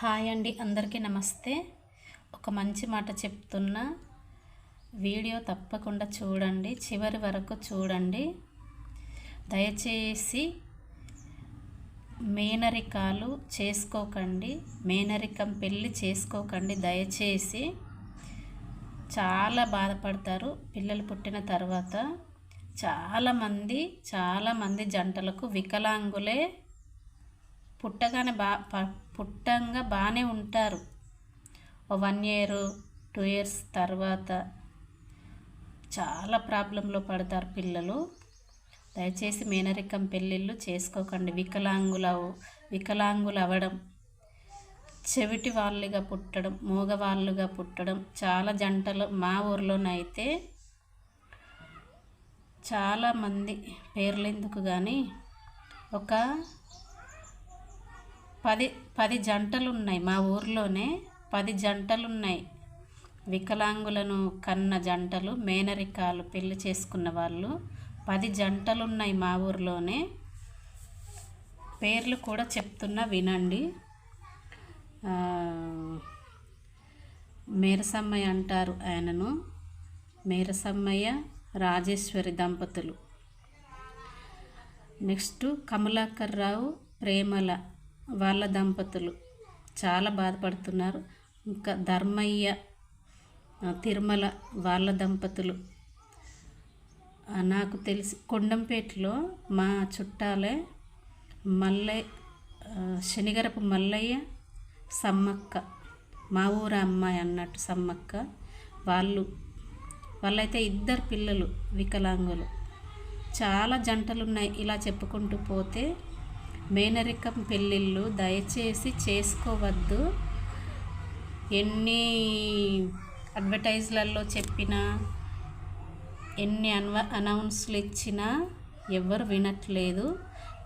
Hi అండి అందరికీ నమస్తే. ఒక మంచి మాట చెప్తున్నా వీడియో తప్పకుండా చూడండి చివరి వరకు చూడండి. దయచేసి మేనరికాలు చేసుకోకండి మేనరికం పెళ్ళి చేసుకోకండి దయచేసి. చాలా బాధపడతారు పిల్లలు పుట్టిన తర్వాత. చాలామంది చాలామంది జంటలకు వికలాంగులే పుట్టగానే బా పుట్టంగా బాగానే ఉంటారు. వన్ ఇయర్ టూ ఇయర్స్ తర్వాత చాలా ప్రాబ్లంలో పడతారు పిల్లలు. దయచేసి మేనరికం పెళ్ళిళ్ళు చేసుకోకండి. వికలాంగుల వికలాంగులు అవ్వడం చెవిటి వాళ్ళుగా పుట్టడం మూగవాళ్ళుగా పుట్టడం చాలా జంటలు మా ఊర్లోనైతే చాలామంది పేర్లెందుకు కానీ ఒక పది పది జంటలు ఉన్నాయి మా ఊర్లోనే. పది జంటలు ఉన్నాయి వికలాంగులను కన్న జంటలు మేనరికాలు పెళ్ళి చేసుకున్న వాళ్ళు పది జంటలు ఉన్నాయి మా ఊర్లోనే. పేర్లు కూడా చెప్తున్నా వినండి. మేరసమ్మయ్య అంటారు ఆయనను. మేరసమ్మయ్య రాజేశ్వరి దంపతులు. నెక్స్ట్ కమలాకర్ రావు ప్రేమల. వాళ్ళ దంపతులు. చాలా బాధపడుతున్నారు. ఇంకా ధర్మయ్య తిరుమల వాళ్ళ దంపతులు. నాకు తెలిసి కొండంపేటలో మా చుట్టాలే మల్లయ్య శనిగరపు మల్లయ్య సమ్మక్క. మా ఊరు అమ్మాయి అన్నట్టు సమ్మక్క. వాళ్ళు వాళ్ళైతే ఇద్దరు పిల్లలు వికలాంగులు. చాలా జంటలు ఉన్నాయి ఇలా చెప్పుకుంటూ పోతే మేనరికం పెళ్ళిళ్ళు దయచేసి చేసుకోవద్దు. ఎన్ని అడ్వర్టైజ్లలో చెప్పినా ఎన్ని అన్వ అనౌన్స్లు ఇచ్చినా ఎవరు వినట్లేదు.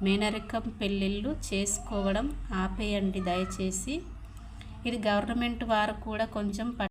మేనరికం పెళ్ళిళ్ళు చేసుకోవడం ఆపేయండి దయచేసి. ఇది గవర్నమెంట్ వారు కూడా కొంచెం